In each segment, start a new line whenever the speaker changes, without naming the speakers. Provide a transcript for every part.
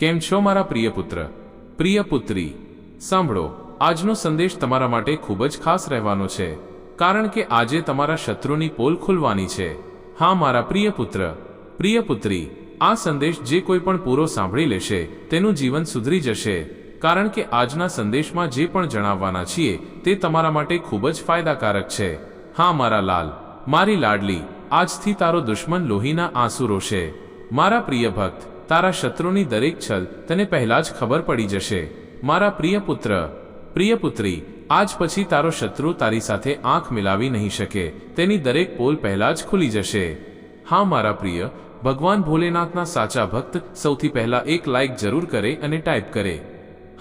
કેમ છો મારા પ્રિય પુત્ર? પ્રિય પુત્રી, સાંભળો, આજનો સંદેશ તમારા માટે ખૂબ જ ખાસ રહેવાનો છે, કારણ કે આજે તમારા શત્રુની પોલ ખુલવાની છે. હા, મારા પ્રિય પુત્ર, પ્રિય પુત્રી, આ સંદેશ જે કોઈ પણ પૂરો સાંભળી લેશે, તેનું જીવન સુધરી જશે, કારણ કે આજના સંદેશમાં જે પણ જણાવવાના છીએ, તે તમારા માટે ખૂબ જ ફાયદાકારક છે. હા, મારા લાલ, મારી લાડલી, આજથી તારો દુશ્મન લોહીના આંસુ રોશે. મારા પ્રિય ભક્ત તારા શત્રુની દરેક છલ તને પહેલા જ ખબર પડી જશે. મારા પ્રિય પુત્ર, પ્રિય પુત્રી, આજ પછી તારો શત્રુ તારી સાથે આંખ મિલાવી નહીં શકે. તેની દરેક પોલ પહેલા જ ખુલી જશે. હા, મારા પ્રિય, ભગવાન ભોલેનાથના સાચા ભક્ત સૌથી પહેલા એક લાઇક જરૂર કરે અને ટાઈપ કરે.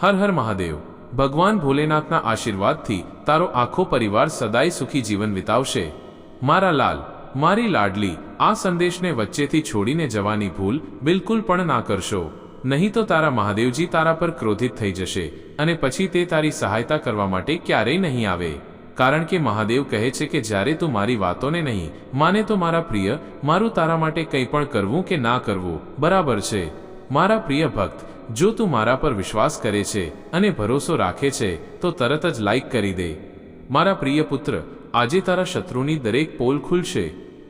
હર હર મહાદેવ, ભગવાન ભોલેનાથના આશીર્વાદથી તારો આખો પરિવાર સદાય સુખી જીવન વિતાવશે. મારા લાલ મારી લાડલી, આ સંદેશને વચ્ચેથી છોડીને જવાની ભૂલ બિલકુલ પણ ના કરશો. નહીં તો તારા મહાદેવજી તારા પર ક્રોધિત થઈ જશે અને પછી તે તારી સહાયતા કરવા માટે ક્યારેય નહીં આવે. કારણ કે મહાદેવ કહે છે કે જ્યારે તું મારી વાતોને નહીં, માને તો મારા પ્રિય, મારું તારા માટે કંઈ પણ કરવું કે ના કરવું, બરાબર છે. મારા પ્રિય ભક્ત, જો તું મારા પર વિશ્વાસ કરે છે અને ભરોસો રાખે છે, તો તરત જ લાઈક કરી દે. મારા પ્રિય પુત્ર, આજે તારા શત્રુની દરેક પોલ ખુલશે.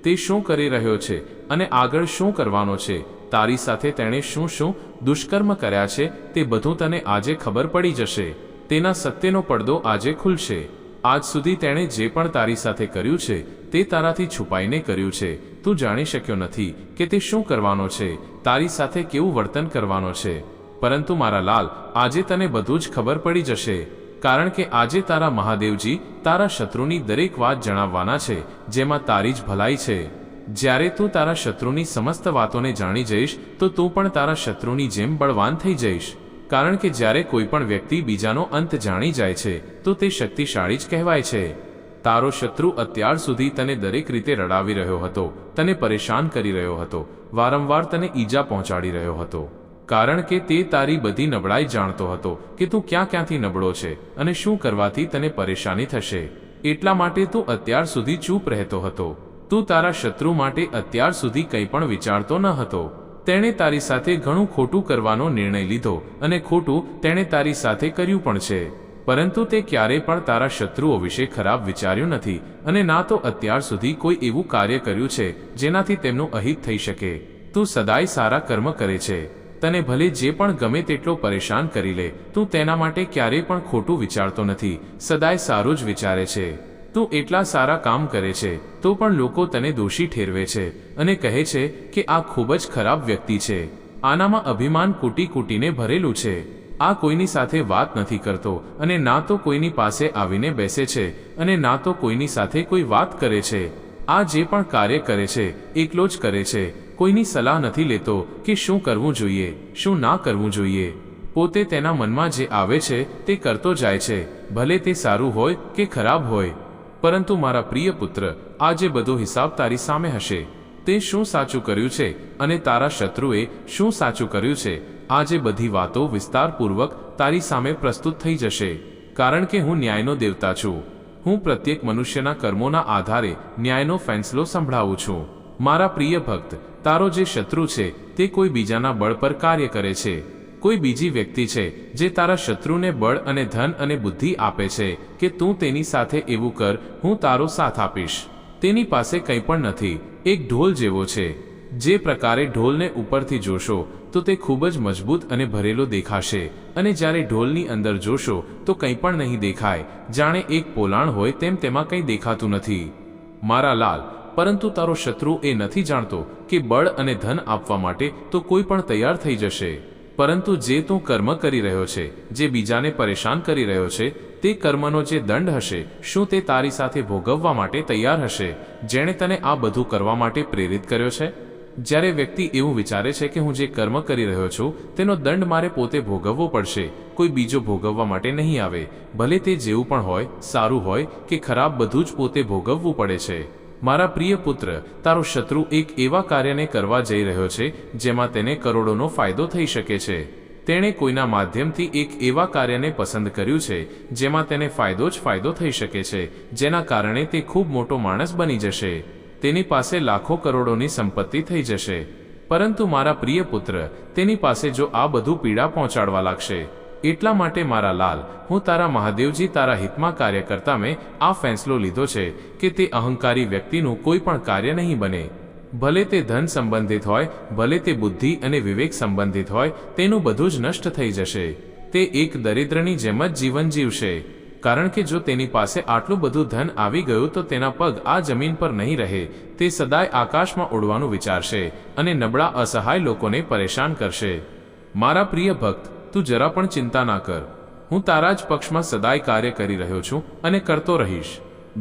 તે શું કરી રહ્યો છે અને આગળ શું કરવાનો છે? તારી સાથે તેણે શું શું દુષ્કર્મ કર્યા છે તે બધું તને આજે ખબર પડી જશે. તેના સત્યનો પડદો આજે ખુલશે. આજ સુધી તેણે જે પણ તારી સાથે કર્યું છે, તે તારાથી છુપાઈને કર્યું છે. તું જાણી શક્યો નથી કે તે શું કરવાનો છે, તારી સાથે કેવું વર્તન કરવાનો છે. પરંતુ મારા લાલ, આજે તને બધું જ ખબર પડી જશે. કારણ કે આજે તારા મહાદેવજી તારા શત્રુની દરેક વાત જણાવવાના છે, જેમાં તારી જ ભલાઈ છે. જ્યારે તું તારા શત્રુની સમસ્ત વાતોને જાણી જઈશ, તો તું પણ તારા શત્રુની જેમ બળવાન થઈ જઈશ. કારણ કે જ્યારે કોઈ પણ વ્યક્તિ બીજાનો અંત જાણી જાય છે, તો તે શક્તિશાળી જ કહેવાય છે. તારો શત્રુ અત્યાર સુધી તને દરેક રીતે રડાવી રહ્યો હતો, તને પરેશાન કરી રહ્યો હતો, વારંવાર તને ઈજા પહોંચાડી રહ્યો હતો. કારણ કે તે તારી બધી નબળાઈ જાણતો હતો કે તું ક્યાં ક્યાંથી નબળો છે અને શું કરવાથી તને પરેશાની થશે. એટલા માટે તું અત્યાર સુધી ચૂપ રહેતો હતો. તું તારા શત્રુ માટે અત્યાર સુધી કંઈ પણ વિચારતો ન હતો. તેણે તારી સાથે ઘણું ખોટું કરવાનો નિર્ણય લીધો અને ખોટું તેણે તારી સાથે કર્યું પણ છે. પરંતુ તે ક્યારેય પણ તારા શત્રુઓ વિશે ખરાબ વિચાર્યું નથી અને ના તો અત્યાર સુધી કોઈ એવું કાર્ય કર્યું છે જેનાથી તેમનું અહિત થઈ શકે. તું સદાય સારા કર્મ કરે છે. તને ભલે જે પણ ગમે તેટલો પરેશાન કરી લે, તું તેના માટે ક્યારેય પણ ખોટું વિચારતો નથી, સદાય સારું જ વિચારે છે. તું એટલા સારા કામ કરે છે, તો પણ લોકો તને દોષી ઠેરવે છે અને કહે છે કે આ ખૂબ જ ખરાબ વ્યક્તિ છે. આનામાં અભિમાન કૂટી કૂટીને ભરેલું છે. આ કોઈની સાથે વાત નથી કરતો અને ના તો કોઈની પાસે આવીને બેસે છે અને ના તો કોઈની સાથે કોઈ વાત કરે છે. આ જે પણ કાર્ય કરે છે, એકલો જ કરે છે. કોઈની સલાહ નથી લેતો કે શું કરવું જોઈએ, શું ના કરવું જોઈએ. પોતે તેના મનમાં જે આવે છે તે કરતો જાય છે, ભલે તે સારું હોય કે ખરાબ હોય. પરંતુ મારા પ્રિય પુત્ર, આજે બધો હિસાબ તારી સામે હશે. તે શું સાચું કર્યું છે અને તારા શત્રુએ શું સાચું કર્યું છે, આજે બધી વાતો વિસ્તારપૂર્વક તારી સામે પ્રસ્તુત થઈ જશે. કારણ કે હું ન્યાયનો દેવતા છું. હું પ્રત્યેક મનુષ્યના કર્મોના આધારે ન્યાયનો ફેંસલો સંભળાવું છું. મારા પ્રિય ભક્ત તારો જે શત્રુ છે, તે કોઈ બીજાના બળ પર કાર્ય કરે છે. કોઈ બીજી વ્યક્તિ છે, જે તારા શત્રુને બળ અને ધન અને બુદ્ધિ આપે છે, કે તું તેની સાથે એવું કર, હું તારો સાથ આપીશ. તેની પાસે કંઈ પણ નથી, એક ઢોલ જેવો છે. જે પ્રકારે ઢોલને ઉપરથી જોશો, તો તે ખૂબ જ મજબૂત અને ભરેલો દેખાશે. અને જ્યારે ઢોલની અંદર જોશો, તો કંઈ પણ નહીં દેખાય. જાણે એક પોલાણ હોય તેમ તેમાં કંઈ દેખાતું નથી. મારા લાલ, પરંતુ તારો શત્રુ એ નથી જાણતો કે બળ અને ધન આપવા માટે તો કોઈ પણ તૈયાર થઈ જશે. પરંતુ જે તું કર્મ કરી રહ્યો છે, જે બીજાને પરેશાન કરી રહ્યો છે, તે કર્મનો જે દંડ હશે, શું તે તારી સાથે ભોગવવા માટે તૈયાર હશે, જેણે તને આ બધું કરવા માટે પ્રેરિત કર્યો છે? જ્યારે વ્યક્તિ એવું વિચારે છે કે હું જે કર્મ કરી રહ્યો છું, તેનો દંડ મારે પોતે ભોગવવો પડશે, કોઈ બીજો ભોગવવા માટે નહીં આવે, ભલે તે જેવું પણ હોય, સારું હોય કે ખરાબ બધું જ પોતે ભોગવવું પડે છે. મારા પ્રિય પુત્ર, તારો શત્રુ એક એવા કાર્યને કરવા જઈ રહ્યો છે, જેમાં તેને કરોડોનો ફાયદો થઈ શકે છે. તેણે કોઈના માધ્યમથી એક એવા કાર્યને પસંદ કર્યું છે, જેમાં તેને ફાયદો જ ફાયદો થઈ શકે છે, જેના કારણે તે ખૂબ મોટો માણસ બની જશે. તેની પાસે લાખો કરોડોની સંપત્તિ થઈ જશે. પરંતુ મારા પ્રિય પુત્ર, તેની પાસે જો આ બધું પીડા પહોંચાડવા લાગશે એટલા માટે મારા લાલ, હું તારા મહાદેવજી તારા હિતમાં કાર્ય કરતા મેં આ ફેંસલો લીધો છે કે તે અહંકારી વ્યક્તિનું કોઈ પણ કાર્ય નહીં બને. ભલે તે ધન સંબંધિત હોય, ભલે તે બુદ્ધિ અને વિવેક સંબંધિત હોય, તેનું બધું જ નષ્ટ થઈ જશે. તે એક દરિદ્રની જેમ જ જીવન જીવશે. કારણ કે જો તેની પાસે આટલું બધું ધન આવી ગયું તો તેના પગ આ જમીન પર નહીં રહે, તે સદાય આકાશમાં ઉડવાનું વિચારશે અને નબળા અસહાય લોકોને પરેશાન કરશે. મારા પ્રિય ભક્ત તું જરા પણ ચિંતા ના કર. હું તારા જ પક્ષમાં સદાય કાર્ય કરી રહ્યો છું અને કરતો રહીશ.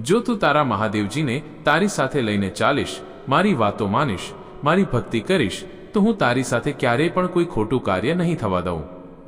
જો તું તારા મહાદેવજીને તારી સાથે લઈને ચાલીશ, મારી વાતો માનીશ, મારી ભક્તિ કરીશ, તો હું તારી સાથે ક્યારેય પણ કોઈ ખોટું કાર્ય નહીં થવા દઉં.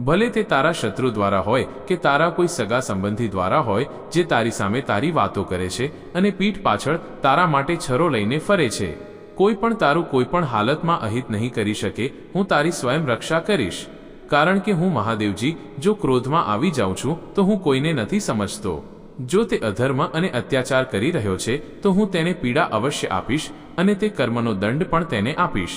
ભલે તે તારા શત્રુ દ્વારા હોય કે તારા કોઈ સગા સંબંધી દ્વારા હોય જે તારી સામે તારી વાતો કરે છે અને પીઠ પાછળ તારા માટે છરો લઈને ફરે છે. કોઈ પણ તારું કોઈ પણ હાલતમાં અહિત નહીં કરી શકે, હું તારી સ્વયં રક્ષા કરીશ. કારણ કે હું મહાદેવજી, જો ક્રોધમાં આવી જાઉં છું, તો હું કોઈને નથી સમજતો. જો તે અધર્મ અને અત્યાચાર કરી રહ્યો છે, તો હું તેને પીડા અવશ્ય આપીશ અને તે કર્મનો દંડ પણ તેને આપીશ.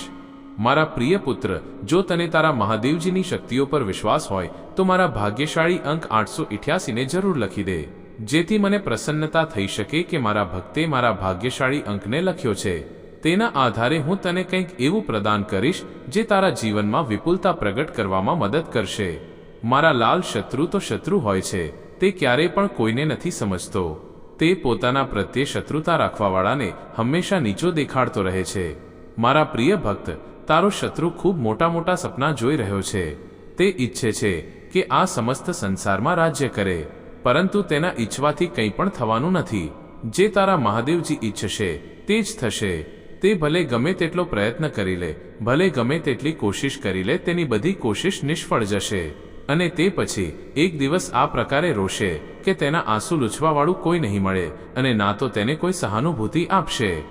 મારા પ્રિય પુત્ર, જો તને તારા મહાદેવજીની શક્તિઓ પર વિશ્વાસ હોય, તો મારા ભાગ્યશાળી અંક આઠસો ઇઠ્યાસીને જરૂર લખી દે. જેથી મને પ્રસન્નતા થઈ શકે કે મારા ભક્તે મારા ભાગ્યશાળી અંકને લખ્યો છે. તેના આધારે હું તને કંઈક એવું પ્રદાન કરીશ, જે તારા જીવનમાં વિપુલતા પ્રગટ કરવામાં મદદ કરશે. મારા લાલ શત્રુ તો શત્રુ હોય છે, તે ક્યારેય પણ કોઈને નથી સમજતો. તે પોતાના પ્રત્યે શત્રુતા રાખવાવાળાને હંમેશા નીચો દેખાડતો રહે છે. મારા પ્રિય ભક્ત, તારો શત્રુ ખૂબ મોટા મોટા સપના જોઈ રહ્યો છે. તે ઈચ્છે છે કે આ સમસ્ત સંસારમાં રાજ્ય કરે, પરંતુ તેના ઈચ્છવાથી કંઈ પણ થવાનું નથી. જે તારા મહાદેવજી ઈચ્છશે, તે જ થશે. તે ભલે ગમે તેટલો પ્રયત્ન કરી લે, ભલે ગમે તેટલી કોશિશ કરી લે, તેની બધી કોશિશ નિષ્ફળ જશે. અને તે પછી, એક દિવસ આ પ્રકારે રોશે, કે તેના આંસુ લૂછવાવાળું કોઈ નહીં મળે, અને ના તો તેને કોઈ સહાનુભૂતિ આપશે.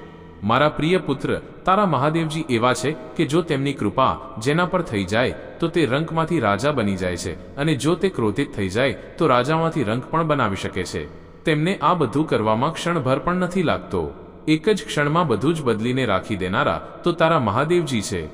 મારા પ્રિય પુત્ર, તારા મહાદેવજી એવા છે, કે જો તેમની કૃપા જેના પર થઈ જાય, તો તે રંકમાંથી રાજા બની જાય છે, અને જો તે ક્રોધિત થઈ જાય, તો રાજામાંથી રંક પણ બનાવી શકે છે. તેમને આ બધું કરવામાં ક્ષણભર પણ નથી લાગતો. એક જ ક્ષણમાં બધું જ બદલીને રાખી દેનારા તો તારા મહાદેવજી છે.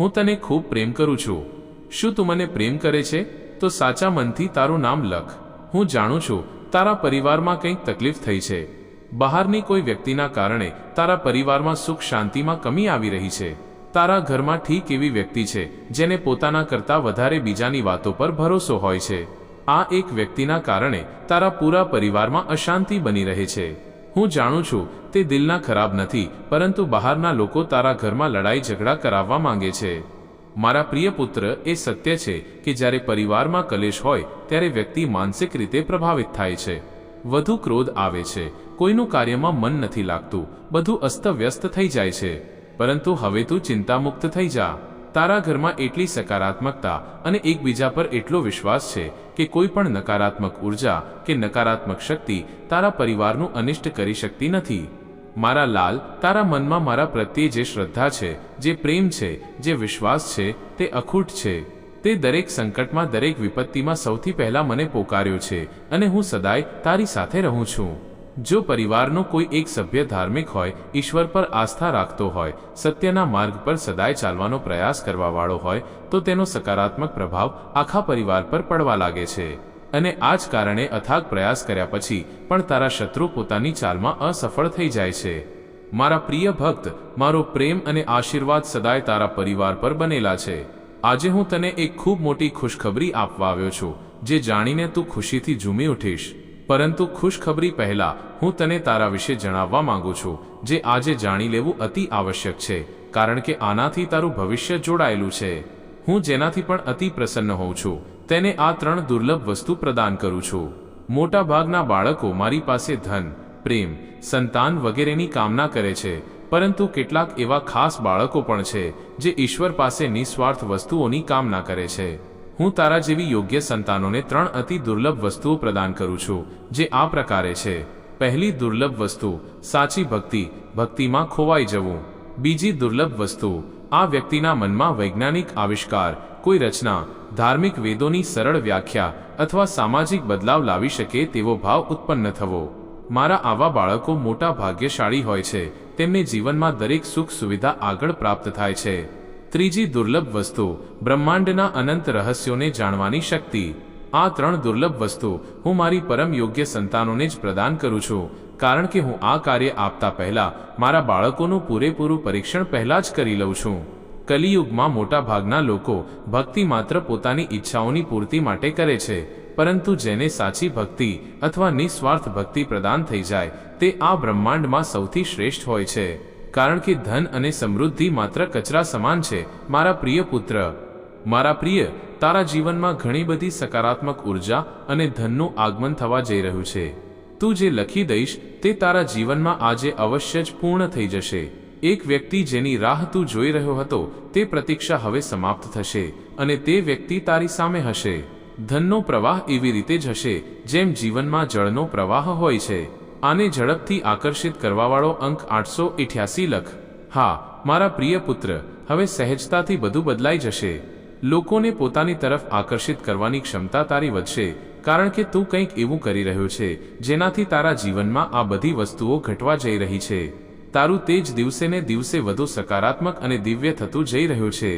હું તને ખૂબ પ્રેમ કરું છું. શું તું મને પ્રેમ કરે છે? તો સાચા મનથી તારું નામ લખ. હું જાણું છું, તારા પરિવારમાં કંઈક તકલીફ થઈ છે. બહારની કોઈ વ્યક્તિના કારણે તારા પરિવારમાં સુખ શાંતિમાં કમી આવી રહી છે. તારા ઘરમાં ઠીક એવી વ્યક્તિ છે, જેને પોતાના કરતાં વધારે બીજાની વાતો પર ભરોસો હોય છે. આ એક વ્યક્તિના કારણે તારા પૂરા પરિવારમાં અશાંતિ બની રહે છે. હું જાણું છું તે દિલના ખરાબ નથી, પરંતુ બહારના લોકો તારા ઘરમાં લડાઈ ઝઘડા કરાવવા માંગે છે. મારા પ્રિય પુત્ર, એ સત્ય છે કે જ્યારે પરિવારમાં કલેશ હોય, ત્યારે વ્યક્તિ માનસિક રીતે પ્રભાવિત થાય છે. વધુ ક્રોધ આવે છે. કોઈનું કાર્યમાં મન નથી લાગતું. બધું અસ્તવ્યસ્ત થઈ જાય છે. પરંતુ હવે તું ચિંતામુક્ત થઈ જા. તારા ઘરમાં એટલી સકારાત્મકતા અને એકબીજા પર એટલો વિશ્વાસ છે કે કોઈ પણ નકારાત્મક ઊર્જા કે નકારાત્મક શક્તિ તારા પરિવારનું અનિષ્ટ કરી શકતી નથી. મારા લાલ, તારા મનમાં મારા પ્રત્યે જે શ્રદ્ધા છે, જે પ્રેમ છે, જે વિશ્વાસ છે, તે અખૂટ છે. તે દરેક સંકટમાં, દરેક વિપત્તિમાં સૌથી પહેલા મને પોકાર્યો છે અને હું સદાય તારી સાથે રહું છું. જો પરિવારનો કોઈ એક સભ્ય ધાર્મિક હોય, ઈશ્વર પર આસ્થા રાખતો હોય, સત્યના માર્ગ પર સદાય ચાલવાનો પ્રયાસ કરવાવાળો હોય, તો તેનો સકારાત્મક પ્રભાવ આખા પરિવાર પર પડવા લાગે છે. અને આ જ કારણે અથાગ પ્રયાસ કર્યા પછી પણ તારા શત્રુ પોતાની ચાલમાં અસફળ થઈ જાય છે. મારા પ્રિય ભક્ત, મારો પ્રેમ અને આશીર્વાદ સદાય તારા પરિવાર પર બનેલા છે. આજે હું તને એક ખૂબ મોટી ખુશખબરી આપવા આવ્યો છું, જે જાણીને તું ખુશીથી ઝૂમી ઉઠીશ. પરંતુ ખુશખબરી પહેલા હું તને તારા વિશે જણાવવા માંગુ છું, જે આજે જાણી લેવું અતિ આવશ્યક છે, કારણ કે આનાથી તારું ભવિષ્ય જોડાયેલું છે. હું જેનાથી પણ અતિ પ્રસન્ન હોઉં છું, તેને આ ત્રણ દુર્લભ વસ્તુ પ્રદાન કરું છું. મોટા ભાગના બાળકો મારી પાસે ધન, પ્રેમ, સંતાન વગેરેની કામના કરે છે, પરંતુ કેટલાક એવા ખાસ બાળકો પણ છે, જે ઈશ્વર પાસે નિસ્વાર્થ વસ્તુઓની કામના કરે છે. હું તારા જેવી યોગ્ય સંતાનોને ત્રણ અતિ દુર્લભ વસ્તુઓ પ્રદાન કરું છું, જે આ પ્રકારે છે. પહેલી દુર્લભ વસ્તુ, સાચી ભક્તિ, ભક્તિમાં ખોવાઈ જવું. બીજી દુર્લભ વસ્તુ આ વ્યક્તિના મનમાં વૈજ્ઞાનિક આવિષ્કાર, કોઈ રચના, ધાર્મિક વેદોની સરળ વ્યાખ્યા અથવા સામાજિક બદલાવ લાવી શકે તેવો ભાવ ઉત્પન્ન થવો. મારા આવા બાળકો મોટા ભાગ્યશાળી હોય છે, તેમને જીવનમાં દરેક સુખ સુવિધા આગળ પ્રાપ્ત થાય છે. ત્રીજી દુર્લભ વસ્તુ, બ્રહ્માંડના અનંત રહસ્યોને જાણવાની શક્તિ. આ ત્રણ દુર્લભ વસ્તુ હું મારી પરમ યોગ્ય સંતાનોને જ પ્રદાન કરું છું. કારણ કે હું આ કાર્ય આપતા પહેલા મારા બાળકોનું પૂરેપૂરું પરીક્ષણ પહેલા જ કરી લઉં છું. કલિયુગમાં મોટા ભાગના લોકો ભક્તિ માત્ર પોતાની ઈચ્છાઓની પૂર્તિ માટે કરે છે, પરંતુ જેને સાચી ભક્તિ અથવા નિસ્વાર્થ ભક્તિ પ્રદાન થઈ જાય, તે આ બ્રહ્માંડમાં સૌથી શ્રેષ્ઠ હોય છે. કારણ કે ધન અને સમૃદ્ધિ માત્ર કચરા સમાન છે. મારા પ્રિય પુત્ર મારા પ્રિય, તારા જીવનમાં ઘણી બધી સકારાત્મક ઊર્જા અને ધનનું આગમન થવા જઈ રહ્યું છે. તું જે લખી દઈશ, તે તારા જીવનમાં આજે અવશ્ય જ પૂર્ણ થઈ જશે. એક વ્યક્તિ જેની રાહ તું જોઈ રહ્યો હતો, તે પ્રતીક્ષા હવે સમાપ્ત થશે અને તે વ્યક્તિ તારી સામે હશે. ધનનો પ્રવાહ એવી રીતે જ હશે, જેમ જીવનમાં જળનો પ્રવાહ હોય છે. આને ઝડપથી આકર્ષિત કરવાવાળો અંક આઠસો ઇઠ્યાસી લખ. હા, મારા પ્રિય પુત્ર, હવે સહેજતાથી બધું બદલાઈ જશે. લોકોને પોતાની તરફ આકર્ષિત કરવાની ક્ષમતા તારી વધશે, કારણ કે તું કંઈક એવું કરી રહ્યો છે, જેનાથી તારા જીવનમાં આ બધી વસ્તુઓ ઘટવા જઈ રહી છે. તારું તેજ દિવસે ને દિવસે વધુ સકારાત્મક અને દિવ્ય થતું જઈ રહ્યું છે.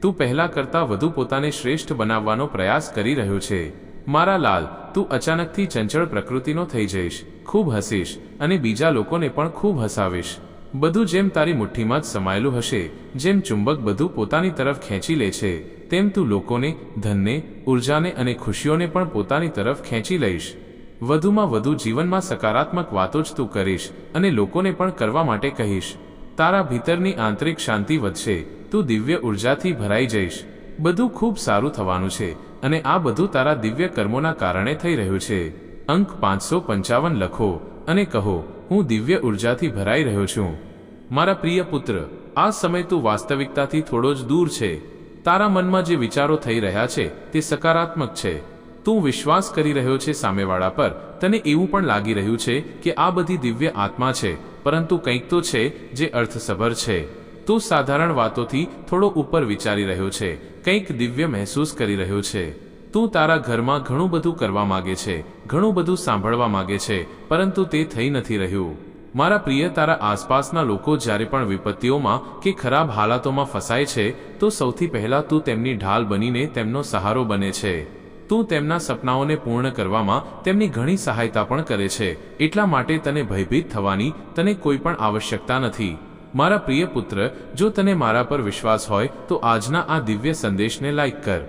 તું પહેલા કરતાં વધુ પોતાને શ્રેષ્ઠ બનાવવાનો પ્રયાસ કરી રહ્યો છે. મારા લાલ, તું અચાનકથી ચંચળ પ્રકૃતિનો થઈ જઈશ, ખૂબ હસીશ અને બીજા લોકોને પણ ખૂબ હસાવીશ. બધું જેમ તારી મુઠ્ઠીમાં જ સમાયેલું હશે, જેમ ચુંબક બધું પોતાની તરફ ખેંચી લે છે, તેમ તું લોકોને, ધનને, ઉર્જાને અને ખુશીઓને પણ પોતાની તરફ ખેંચી લઈશ. વધુમાં વધુ જીવનમાં સકારાત્મક વાતો જ તું કરીશ અને લોકોને પણ કરવા માટે કહીશ. તારા ભીતરની આંતરિક શાંતિ વધશે, તું દિવ્ય ઉર્જાથી ભરાઈ જઈશ. બધું ખૂબ સારું થવાનું છે અને આ બધું તારા દિવ્ય કર્મોના કારણે થઈ રહ્યું છે. અંક પાંચસો પંચાવન લખો અને કહો, હું દિવ્ય ઉર્જાથી ભરાઈ રહ્યો છું. મારા પ્રિય પુત્ર, આ સમય તું વાસ્તવિકતાથી થોડો જ દૂર છે. તારા મનમાં જે વિચારો થઈ રહ્યા છે, તે સકારાત્મક છે. તું વિશ્વાસ કરી રહ્યો છે સામેવાળા પર. તને એવું પણ લાગી રહ્યું છે કે આ બધી દિવ્ય આત્મા છે, પરંતુ કંઈક તો છે જે અર્થસભર છે. તું સાધારણ વાતોથી થોડો ઉપર વિચારી રહ્યો છે, કંઈક દિવ્ય મહેસૂસ કરી રહ્યો છે. તું તારા ઘરમાં ઘણું બધું કરવા માગે છે, ઘણું બધું સાંભળવા માગે છે, પરંતુ તે થઈ નથી રહ્યું. મારા પ્રિય તારા આસપાસના લોકો જ્યારે પણ વિપત્તિઓમાં કે ખરાબ હાલાતોમાં ફસાય છે, તો સૌથી પહેલા તું તેમની ઢાલ બનીને તેમનો સહારો બને છે. તું તેમના સપનાઓને પૂર્ણ કરવામાં તેમની ઘણી સહાયતા પણ કરે છે. એટલા માટે તને ભયભીત થવાની તને કોઈ પણ આવશ્યકતા નથી. મારા પ્રિય પુત્ર, જો તને મારા પર વિશ્વાસ હોય, તો આજના આ દિવ્ય સંદેશને લાઇક કર.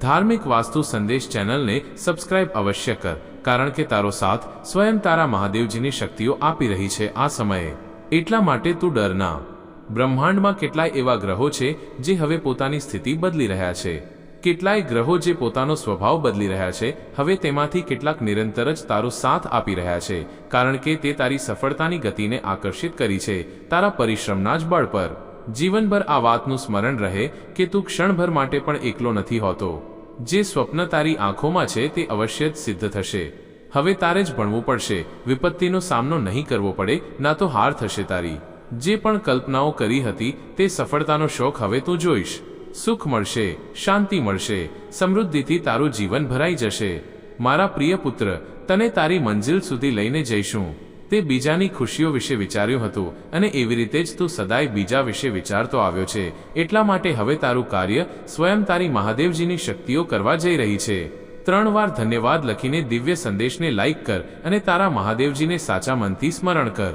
ધાર્મિક વાસ્તુ સંદેશ ચેનલને સબસ્ક્રાઇબ અવશ્ય કર. કારણ કે તારો સાથ સ્વયં તારા મહાદેવજીની શક્તિઓ આપી રહી છે આ સમયે. એટલા માટે તું ડરના બ્રહ્માંડમાં કેટલાય એવા ગ્રહો છે જે હવે પોતાની સ્થિતિ બદલી રહ્યા છે. કેટલાય ગ્રહો જે પોતાનો સ્વભાવ બદલી રહ્યા છે, હવે તેમાંથી કેટલાક નિરંતર જ તારો સાથ આપી રહ્યા છે, કારણ કે તે તારી સફળતાની ગતિને આકર્ષિત કરી છે, તારા પરિશ્રમના જ બળ પર. જીવનભર આ વાતનું સ્મરણ રહે કે તું ક્ષણભર માટે પણ એકલો નથી હોતો. જે સ્વપ્ન તારી આંખોમાં છે તે અવશ્ય જ સિદ્ધ થશે. હવે તારે જ ભણવું પડશે. વિપત્તિનો સામનો નહીં કરવો પડે, ના તો હાર થશે તારી. જે પણ કલ્પનાઓ કરી હતી, તે સફળતાનો શોખ હવે તું જોઈશ. સુખ મળશે, શાંતિ મળશે, સમૃદ્ધિથી તારું જીવન ભરાઈ જશે. મારા પ્રિય પુત્ર, તને તારી મંજિલ સુધી લઈને જઈશું. તે બીજાની ખુશીઓ વિશે વિચાર્યું હતું અને એવી રીતે જ તું સદાય બીજા વિશે વિચારતો આવ્યો છે. એટલા માટે હવે તારું કાર્ય સ્વયં તારી મહાદેવજીની શક્તિઓ કરવા જઈ રહી છે. ત્રણ વાર ધન્યવાદ લખીને દિવ્ય સંદેશને લાઈક કર અને તારા મહાદેવજીને સાચા મનથી સ્મરણ કર.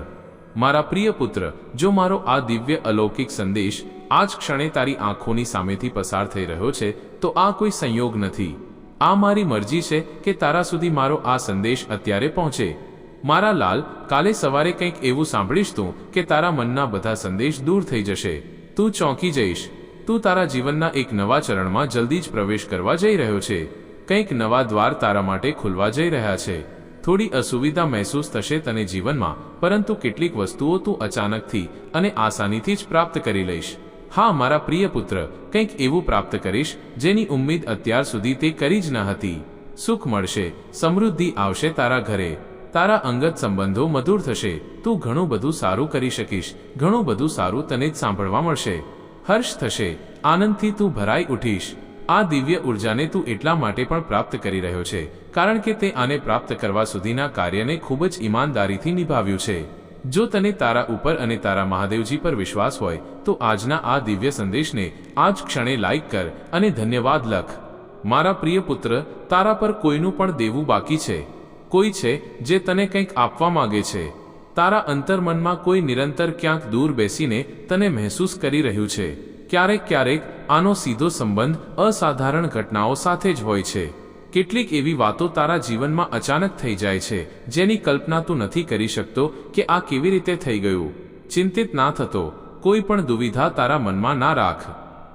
મારા પ્રિય પુત્ર, જો મારો આ દિવ્ય અલૌકિક સંદેશ આ જ ક્ષણે તારી આંખોની સામેથી પસાર થઈ રહ્યો છે, તો આ કોઈ સંયોગ નથી. આ મારી મરજી છે કે તારા સુધી મારો આ સંદેશ અત્યારે પહોંચે. મારા લાલ, કાલે સવારે કંઈક એવું સાંભળીશ તું કે તારા મનના બધા સંદેશ દૂર થઈ જશે. તું ચોંકી જઈશ. તું તારા જીવનના એક નવા ચરણમાં જલ્દી જ પ્રવેશ કરવા જઈ રહ્યો છે. કંઈક નવા દ્વાર તારા માટે ખુલવા જઈ રહ્યા છે. થોડી અસુવિધા મહેસૂસ થશે તને જીવનમાં, પરંતુ કેટલીક વસ્તુઓ તું અચાનકથી અને આસાનીથી જ પ્રાપ્ત કરી લઈશ. હા, મારા પ્રિય પુત્ર, કંઈક એવું પ્રાપ્ત કરીશ, જેની ઉમ્મીદ અત્યાર સુધી તે કરી જ ન હતી. સુખ મળશે, સમૃદ્ધિ આવશે તારા ઘરે. તારા અંગત સંબંધો મધુર થશે. તું ઘણું બધું સારું કરી શકીશ. ઘણું બધું સારું તને જ સાંભળવા મળશે. હર્ષ થશે. આનંદથી તું ભરાઈ ઉઠીશ. આ દિવ્ય ઉર્જાને તું એટલા માટે પણ પ્રાપ્ત કરી રહ્યો છે, કારણ કે તે આને પ્રાપ્ત કરવા સુધીના કાર્યને ખૂબ જ ઈમાનદારીથી નિભાવ્યું છે. જો તને તારા ઉપર અને તારા મહાદેવજી પર વિશ્વાસ હોય, તો આજના આ દિવ્ય સંદેશને આજ ક્ષણે લાઈક કર અને ધન્યવાદ લખ. મારા પ્રિય પુત્ર, તારા પર કોઈનું પણ દેવું બાકી છે. કોઈ છે જે તને કંઈક આપવા માંગે છે. તારા અંતર્મનમાં કોઈ નિરંતર ક્યાંક દૂર બેસીને તને મહેસૂસ કરી રહ્યું છે. ક્યારેક ક્યારેક આનો સીધો સંબંધ અસાધારણ ઘટનાઓ સાથે જ હોય છે. કેટલીક એવી વાતો તારા જીવનમાં અચાનક થઈ જાય છે, જેની કલ્પના તું નથી કરી શકતો કે આ કેવી રીતે થઈ ગયું. ચિંતિત ના થતો, કોઈ પણ દુવિધા તારા મનમાં ના રાખ.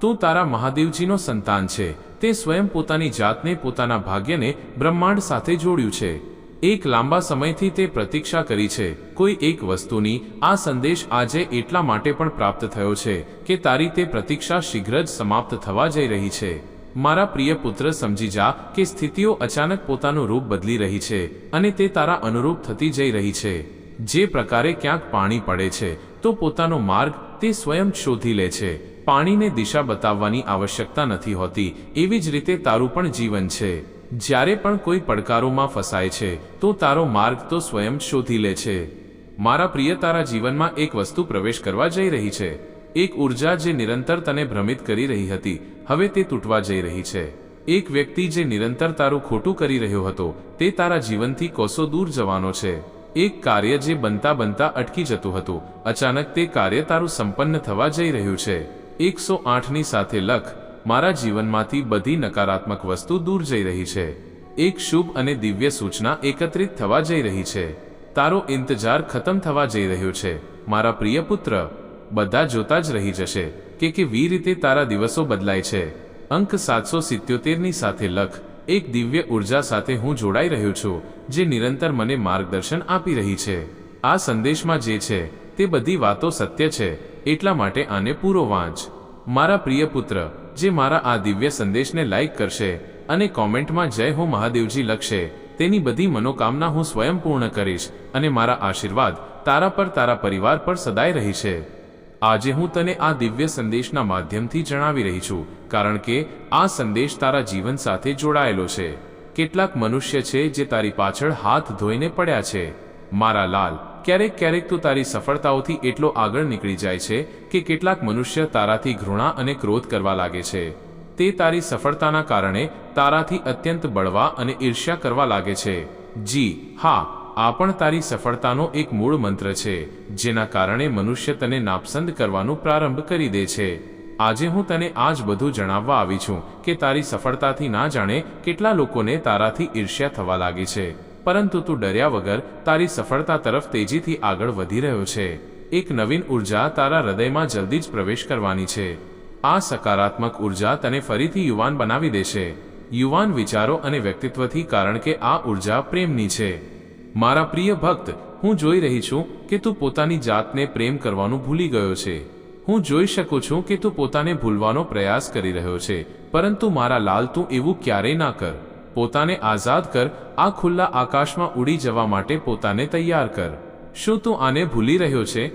તું તારા મહાદેવજીનો સંતાન છે, તે સ્વયં પોતાની જાતને પોતાના ભાગ્યને બ્રહ્માંડ સાથે જોડ્યું છે. એક લાંબા સમયથી તે પ્રતીક્ષા કરી છે, કોઈ એક વસ્તુની આ સંદેશ આજે એટલા માટે પણ પ્રાપ્ત થયો છે કે તારી તે પ્રતીક્ષા શીઘ્ર જ સમાપ્ત થવા જઈ રહી છે. મારા પ્રિય પુત્ર સમજી જા કે સ્થિતિઓ અચાનક પોતાનું રૂપ બદલી રહી છે અને તે તારા અનુરૂપ થતી જઈ રહી છે. જે પ્રકારે ક્યાંક પાણી પડે છે, તો પોતાનો માર્ગ તે સ્વયં શોધી લે છે. પાણીને દિશા બતાવવાની આવશ્યકતા નથી હોતી, એવી જ રીતે તારું પણ જીવન છે. જ્યારે પણ કોઈ પડકારોમાં ફસાય છે, તો તારો માર્ગ તો સ્વયં શોધી લે છે. મારા પ્રિય, તારા જીવનમાં એક વસ્તુ પ્રવેશ કરવા જઈ રહી છે. એક ઊર્જા જે નિરંતર તને ભ્રમિત કરી રહી હતી, હવે તે તૂટવા જઈ રહી છે. એક વ્યક્તિ જે નિરંતર તારું ખોટું કરી રહ્યો હતો, તે તારા જીવનથી કોસો દૂર જવાનો છે. એક કાર્ય જે બનતા બનતા અટકી જતું હતું, અચાનક તે કાર્ય તારું સંપન્ન થવા જઈ રહ્યું છે. એકસો આઠની સાથે લખ મારા જીવનમાંથી બધી નકારાત્મક વસ્તુ દૂર જઈ રહી છે. એક શુભ અને દિવ્ય સૂચના એકત્રિત થવા જઈ રહી છે. તારો ઇંતજાર ખતમ થવા જઈ રહ્યો છે. મારા પ્રિય પુત્ર, બધા જોતા જ રહી જશે કે કેવી રીતે તારા દિવસો બદલાય છે. અંક સાતસો સિત્યોતેરની સાથે લખ, એક દિવ્ય ઊર્જા સાથે હું જોડાઈ રહ્યો છું, જે નિરંતર મને માર્ગદર્શન આપી રહી છે. આ સંદેશમાં જે છે, તે બધી વાતો સત્ય છે, એટલા માટે આને પૂરો વાંચ. મારા પ્રિય પુત્ર જે મારા આ દિવ્ય સંદેશને લાઈક કરશે અને કોમેન્ટમાં જય હો મહાદેવજી લખશે. તેની બધી મનોકામના હું સ્વયં પૂર્ણ કરીશ અને મારા આશીર્વાદ તારા પર તારા પરિવાર પર સદાય રહી છે આજે હું તને આ દિવ્ય સંદેશના માધ્યમથી જણાવી રહી છું, કારણ કે આ સંદેશ તારા જીવન સાથે જોડાયેલો છે. કેટલાક મનુષ્ય છે જે તારી પાછળ હાથ ધોઈને પડ્યા છે. મારા લાલ ક્યારેક ક્યારેક તું તારી સફળતાઓથી એટલો આગળ નીકળી જાય છે કે કેટલાક મનુષ્ય તારાથી ઘૃણા અને ક્રોધ કરવા લાગે છે. તે તારી સફળતાના કારણે તારાથી અત્યંત બળવા અને ઈર્ષ્યા કરવા લાગે છે. જી, હા, આ પણ તારી સફળતાનો એક મૂળ મંત્ર છે, જેના કારણે મનુષ્ય તને નાપસંદ કરવાનું પ્રારંભ કરી દે છે. આજે હું તને આ જ બધું જણાવવા આવી છું કે તારી સફળતાથી ના જાણે કેટલા લોકોને તારાથી ઈર્ષ્યા થવા લાગી છે. પરંતુ તું ડર્યા વગર તારી સફળતા તરફ તેજીથી આગળ વધી રહ્યો છે. એક નવીન ઊર્જા તારા હૃદયમાં જલ્દી જ પ્રવેશ કરવાની છે. આ સકારાત્મક ઊર્જા તને ફરીથી યુવાન બનાવી દેશે. યુવાન વિચારો અને વ્યક્તિત્વથી કારણ કે આ ઊર્જા પ્રેમની છે. મારા પ્રિય ભક્ત, હું જોઈ રહી છું કે તું પોતાની જાતને પ્રેમ કરવાનું ભૂલી ગયો છે. હું જોઈ શકું છું કે તું પોતાને ભૂલવાનો પ્રયાસ કરી રહ્યો છે, પરંતુ મારા લાલ તું એવું ક્યારેય ના કર. પોતાને આઝાદ કર, આ ખુલ્લા આકાશમાં ઉડી જવા માટે પોતાને તૈયાર કર. શું તું આને ભૂલી રહ્યો છે?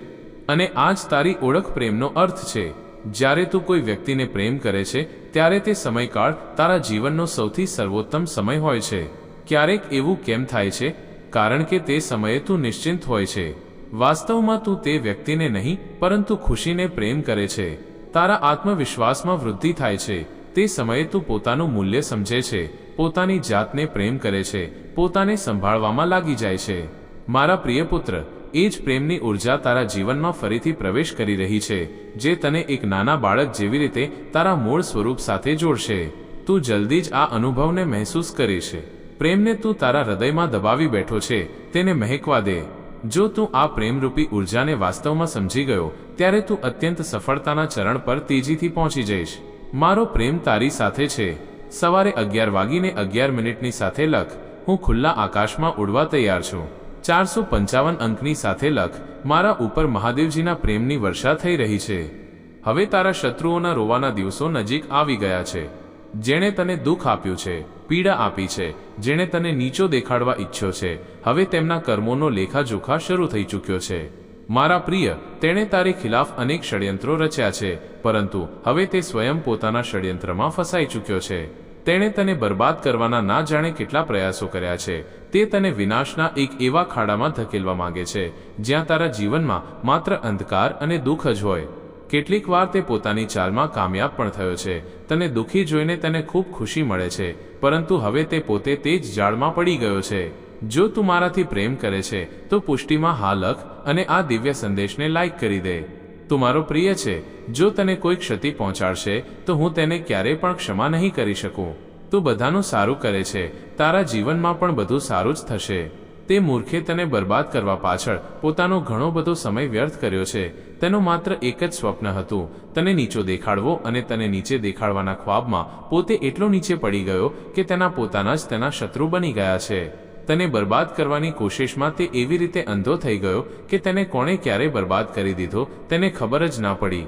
અને આજ તારી ઓળખ પ્રેમનો અર્થ છે. જ્યારે તું કોઈ વ્યક્તિને પ્રેમ કરે છે, ત્યારે તે સમયકાળ તારા જીવનનો સૌથી સર્વોત્તમ સમય હોય છે. ક્યારેક એવું કેમ થાય છે? કારણ કે તે સમયે તું નિશ્ચિંત હોય છે. વાસ્તવમાં તું તે વ્યક્તિને નહીં, પરંતુ ખુશીને પ્રેમ કરે છે. તારા આત્મવિશ્વાસમાં વૃદ્ધિ થાય છે. તે સમયે તું પોતાનું મૂલ્ય સમજે છે. પોતાની જાતને પ્રેમ કરે છે, પોતાને સંભાળવામાં લાગી જાય છે. મારા પ્રિય પુત્ર, એ જ પ્રેમની ઊર્જા તારા જીવનમાં ફરીથી પ્રવેશ કરી રહી છે, જે તને એક નાના બાળક જેવી રીતે તારા મૂળ સ્વરૂપ સાથે જોડશે. તું જલ્દી જ આ અનુભવને મહેસૂસ કરીશ પ્રેમને તું તારા હૃદયમાં દબાવી બેઠો છે, તેને મહેકવા દે. જો તું આ પ્રેમરૂપી ઉર્જાને વાસ્તવમાં સમજી ગયો, ત્યારે તું અત્યંત સફળતાના ચરણ પર તેજીથી પહોંચી જઈશ. મારો પ્રેમ તારી સાથે છે. સવારે અગિયાર વાગીને અગિયાર મિનિટની સાથે લખ. હું ખુલ્લા આકાશમાં ઉડવા તૈયાર છું. ચારસો પંચાવન અંકની સાથે લખ. મારા ઉપર મહાદેવજીના પ્રેમની વર્ષા થઈ રહી છે. હવે તારા શત્રુઓના રોવાના દિવસો નજીક આવી ગયા છે. જેણે તને દુઃખ આપ્યું છે, પીડા આપી છે, જેણે તને નીચો દેખાડવા ઈચ્છ્યો છે. હવે તેમના કર્મોનો લેખાજોખા શરૂ થઈ ચૂક્યો છે. મારા પ્રિય, તેણે તારી ખિલાફ અનેક ષડયંત્રો રચ્યા છે, પરંતુ હવે તે સ્વયં પોતાના ષડયંત્રમાં ફસાઈ ચૂક્યો છે. તેણે તને બરબાદ કરવાના ના જાણે કેટલા પ્રયાસો કર્યા છે. તે તને વિનાશના એક એવા ખાડામાં ધકેલવા માંગે છે, જ્યાં તારા જીવનમાં માત્ર અંધકાર અને દુઃખ જ હોય. કેટલીક વાર તે પોતાની ચાલમાં કામયાબ પણ થયો છે. તને દુઃખી જોઈને તને ખૂબ ખુશી મળે છે, પરંતુ હવે તે પોતે તે જ જાળમાં પડી ગયો છે. જો તું મારાથી પ્રેમ કરે છે, તો પુષ્ટિમાં હા લખ અને આ દિવ્ય સંદેશને લાઈક કરી દે. તું મારો પ્રિય છે, જો તને કોઈ ક્ષતિ પહોંચાડશે, તો હું તેને ક્યારેય પણ ક્ષમા નહીં કરી શકું. તું બધાનું સારું કરે છે, તારા જીવનમાં પણ બધું સારું જ થશે. તે મૂર્ખે તને બરબાદ કરવા પાછળ પોતાનો ઘણો બધો સમય વ્યર્થ કર્યો છે. તેનો માત્ર એક જ સ્વપ્ન હતું, તને નીચો દેખાડવો અને તને નીચે દેખાડવાના ખ્વાબમાં પોતે એટલો નીચે પડી ગયો કે તેના પોતાના જ તેના શત્રુ બની ગયા છે. તને બરબાદ કરવાની કોશિશમાં તે એવી રીતે અંધો થઈ ગયો કે તેને કોણે ક્યારે બરબાદ કરી દીધો તેને ખબર જ ના પડી.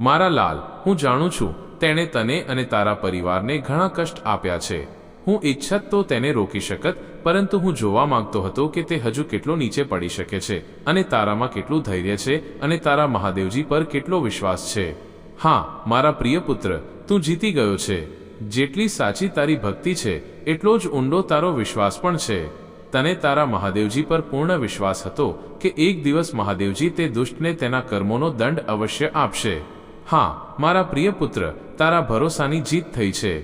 મારા લાલ, હું જાણું છું, તેણે તને અને તારા પરિવારને ઘણા કષ્ટ આપ્યા છે. હું ઈચ્છત તો તેને રોકી શકત, પરંતુ હું જોવા માંગતો હતો કે તે હજુ કેટલો નીચે પડી શકે છે અને તારામાં કેટલું ધૈર્ય છે અને તારા મહાદેવજી પર કેટલો વિશ્વાસ છે. હા, મારા પ્રિય પુત્ર, તું જીતી ગયો છે. જેટલી સાચી તારી ભક્તિ છે, એટલો જ ઊંડો તારો વિશ્વાસ પણ છે. તને તારા મહાદેવજી પર પૂર્ણ વિશ્વાસ હતો કે એક દિવસ મહાદેવજી તે દુષ્ટને તેના કર્મોનો દંડ અવશ્ય આપશે. હા, મારા પ્રિય પુત્ર, તારા ભરોસાની જીત થઈ છે.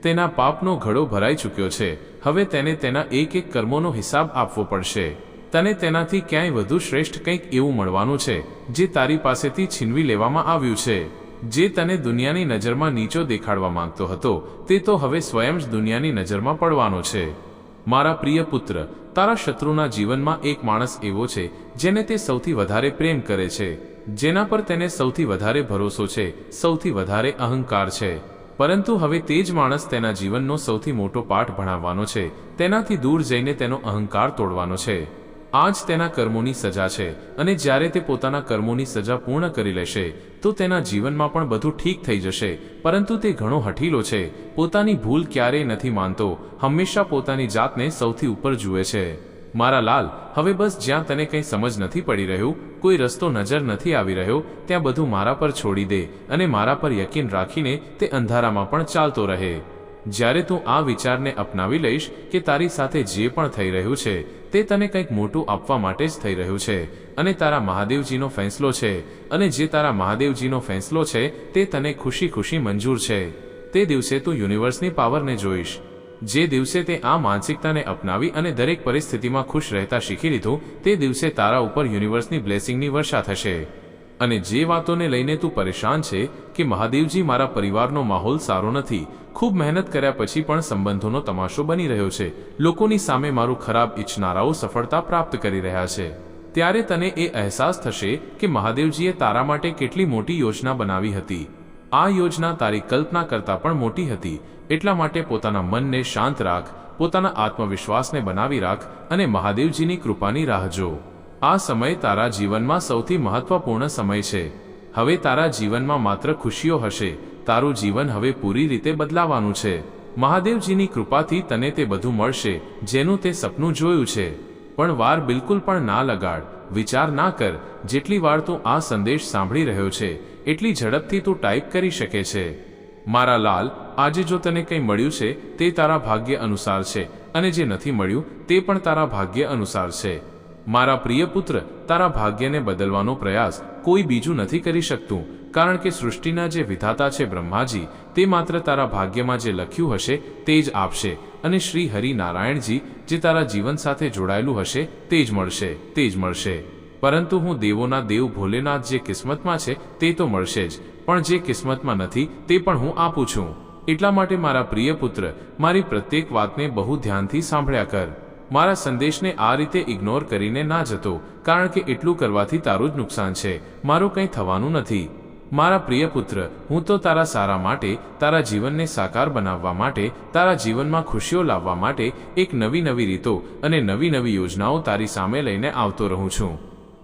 તેના પાપનો ઘડો ભરાઈ ચૂક્યો છે. હવે તેને તેના એક એક કર્મોનો હિસાબ આપવો પડશે. તને તેનાથી ક્યાંય વધુ શ્રેષ્ઠ કંઈક એવું મળવાનું છે, જે તારી પાસેથી છીનવી લેવામાં આવ્યું છે. જે તને દુનિયાની નજરમાં નીચો દેખાડવા માંગતો હતો, તે તો હવે સ્વયં જ દુનિયાની નજરમાં પડવાનો છે. મારા પ્રિય પુત્ર, તારા શત્રુના જીવનમાં એક માણસ એવો છે, જેને તે સૌથી વધારે પ્રેમ કરે છે, જેના પર તેને સૌથી વધારે ભરોસો છે, સૌથી વધારે અહંકાર છે. પરંતુ હવે તે જ માણસ તેના જીવનનો સૌથી મોટો પાઠ ભણાવવાનો છે, તેનાથી દૂર જઈને તેનો અહંકાર તોડવાનો છે. આ જ તેના કર્મોની સજા છે અને જ્યારે તે પોતાના કર્મોની સજા પૂર્ણ કરી લેશે, તો તેના જીવનમાં પણ બધું ઠીક થઈ જશે, પરંતુ તે ઘણો હઠીલો છે. પોતાની ભૂલ ક્યારેય નથી માનતો, હંમેશા પોતાની જાતને સૌથી ઉપર જુએ છે. મારા લાલ, હવે બસ જ્યાં તને કંઈ સમજ નથી પડી રહ્યું, કોઈ રસ્તો નજર નથી આવી રહ્યો, ત્યાં બધું મારા પર છોડી દે અને મારા પર યકીન રાખીને તે અંધારામાં પણ ચાલતો રહે. જ્યારે તું આ વિચારને અપનાવી લઈશ કે તારી સાથે જે પણ થઈ રહ્યું છે, તે તને કંઈક મોટું આપવા માટે જ થઈ રહ્યું છે. અને તારા મહાદેવજીનો ફેંસલો છે, અને જે તારા મહાદેવજીનો ફેંસલો છે, તે તને ખુશી ખુશી મંજૂર છે. તે દિવસે તું યુનિવર્સની પાવરને જોઈશ. જે દિવસે તે આ માનસિકતાને અપનાવી અને દરેક પરિસ્થિતિમાં ખુશ રહેતા શીખી લીધું, તે દિવસે તારા ઉપર યુનિવર્સની બ્લેસિંગની વર્ષા થશે. અને જે વાતોને લઈને તું પરેશાન છે કે મહાદેવજી મારા પરિવારનો માહોલ સારો નથી ખૂબ મહેનત કર્યા પછી પણ સંબંધોનો તમાશો બની રહ્યો છે. લોકોની સામે મારું ખરાબ ઈચ્છનારાઓ સફળતા પ્રાપ્ત કરી રહ્યા છે. ત્યારે તને એ અહેસાસ થશે કે મહાદેવજીએ તારા માટે કેટલી મોટી યોજના બનાવી હતી. આ યોજના તારી કલ્પના કરતાં પણ મોટી હતી. એટલા માટે પોતાના મનને શાંત રાખ, પોતાના આત્મવિશ્વાસને બનાવી રાખ અને મહાદેવજીની કૃપાની રાહ જો. આ સમય તારા જીવનમાં સૌથી મહત્વપૂર્ણ સમય છે. હવે તારા જીવનમાં માત્ર ખુશીઓ હશે તારું જીવન હવે પૂરી રીતે બદલાવાનું છે. મહાદેવજીની કૃપાથી તને તે બધું મળશે, જેનું તે સપનું જોયું છે. પણ વાર બિલકુલ પણ ના લગાડ, વિચાર ના કર, જેટલી વાર તું આ સંદેશ સાંભળી રહ્યો છે, એટલી ઝડપથી તું ટાઈપ કરી શકે છે. મારા લાલ, આજે જો તને કંઈ મળ્યું છે, તે તારા ભાગ્ય અનુસાર છે, અને જે નથી મળ્યું, તે પણ તારા ભાગ્ય અનુસાર છે. મારા પ્રિય પુત્ર, તારા ભાગ્યને બદલવાનો પ્રયાસ કોઈ બીજું નથી કરી શકતું. કારણ કે સૃષ્ટિના જે વિધાતા છે બ્રહ્માજી, તે માત્ર તારા ભાગ્યમાં જે લખ્યું હશે, તે જ આપશે. અને શ્રી હરિ નારાયણજી જે તારા જીવન સાથે જોડાયેલું હશે, તે જ મળશે, તે જ મળશે. પરંતુ હું દેવોના દેવ ભોલેનાથ જે કિસ્મતમાં છે, તે તો મળશે જ. પણ જે કિસ્મતમાં નથી, તે પણ હું આપું છું. એટલા માટે મારા પ્રિય પુત્ર, મારી પ્રત્યેક વાતને બહુ ધ્યાનથી સાંભળ્યા કર. મારા સંદેશને આ રીતે ઇગ્નોર કરીને ના જતો, કારણ કે એટલું કરવાથી તારું જ નુકસાન છે. મારું કંઈ થવાનું નથી. મારા પ્રિય પુત્ર, હું તો તારા સારા માટે, તારા જીવનને સાકાર બનાવવા માટે, તારા જીવનમાં ખુશીઓ લાવવા માટે એક નવી નવી રીતો અને નવી નવી યોજનાઓ તારી સામે લઈને આવતો રહું છું.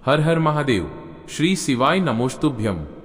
હર હર મહાદેવ. શ્રી શિવાય નમોસ્તુભ્યમ.